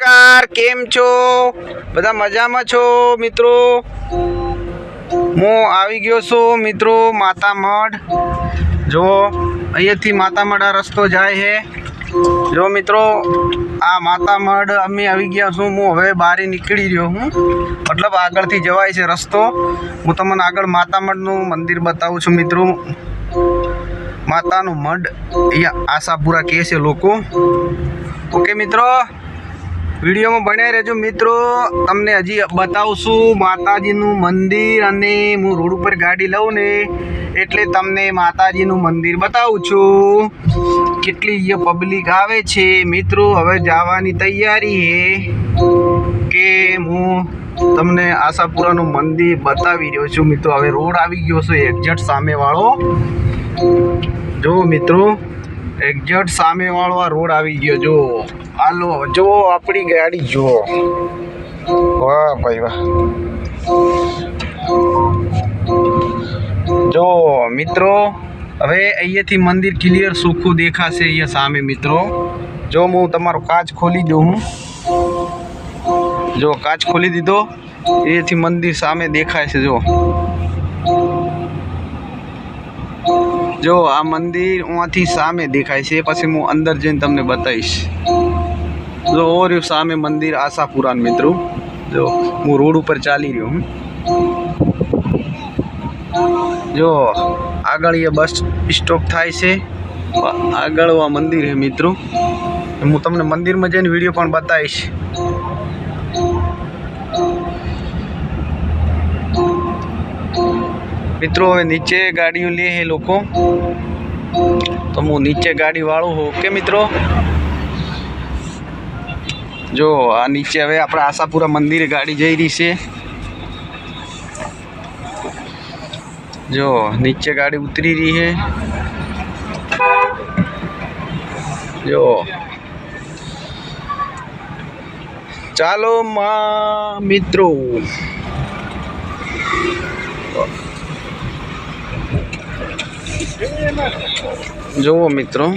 નમસ્કાર, કેમ છો? બધા મજામાં છો, મિત્રો? હું આવી ગયો છું, મિત્રો માતા મઢ જો અહીંયાથી માતા મઢ આ રસ્તો જાય છે. જો મિત્રો, આ માતા મઢ અમે આવી ગયા છું, હું હવે બહાર નીકળી રહ્યો હું. મતલબ આગળથી જવાય છે રસ્તો. હું તમને આગળ માતા મઢનું મંદિર બતાવું છું, મિત્રો. માતાનું મઢ અહીંયા આશાપુરા કહે છે લોકો. ઓકે, મિત્રો? વિડીયોમાં બન્યા રહેજો મિત્રો. તમને હજી બતાવશું માતાજીનું મંદિર અને હું રોડ ઉપર ગાડી લઉં ને એટલે તમને માતાજીનું મંદિર બતાવું છું. કેટલી અહીંયા પબ્લિક આવે છે. મિત્રો, હવે જવાની તૈયારી છે કે હું તમને આશાપુરાનું મંદિર બતાવી રહ્યો છું. મિત્રો, હવે રોડ આવી ગયો છે એક્ઝેક્ટ સામેવાળો જો મિત્રો એક્ઝેક્ટ સામેવાળો આ રોડ આવી ગયો જો હાલો જો આપણી ગાડી જો વાહ, ભાઈ વાહ. જો મિત્રો, હવે અહીંયાથી મંદિર ક્લિયર સુખું દેખાશે અહીંયા સામે, મિત્રો. જો હું તમારો કાચ ખોલી દઉં હું. જો, કાચ ખોલી દીધો. એથી મંદિર સામે દેખાય છે જો જો આ મંદિર અહીંથી સામે દેખાય છે, પછી હું અંદર જઈને તમને બતાવીશ. જો ઓ રહ્યું સામે મંદિર આશાપુરાન, મિત્રો. જો હું રોડ ઉપર ચાલી રહ્યો હું. જો આગળ એ બસ સ્ટોપ થાય છે. આગળ આ મંદિર છે મિત્રો. હું તમને મંદિરમાં જઈને વીડિયો પણ બતાવીશ. મિત્રો હવે નીચે ગાડીઓ લે છે લોકો તો હું નીચે ગાડી વાળું છું ઓકે મિત્રો જો આ નીચે હવે આપણે આશાપુરા મંદિરે ગાડી જઈ રહી છે જો નીચે ગાડી ઉતરી રહી છે જો ચાલો માં મિત્રો જુઓ મિત્રો.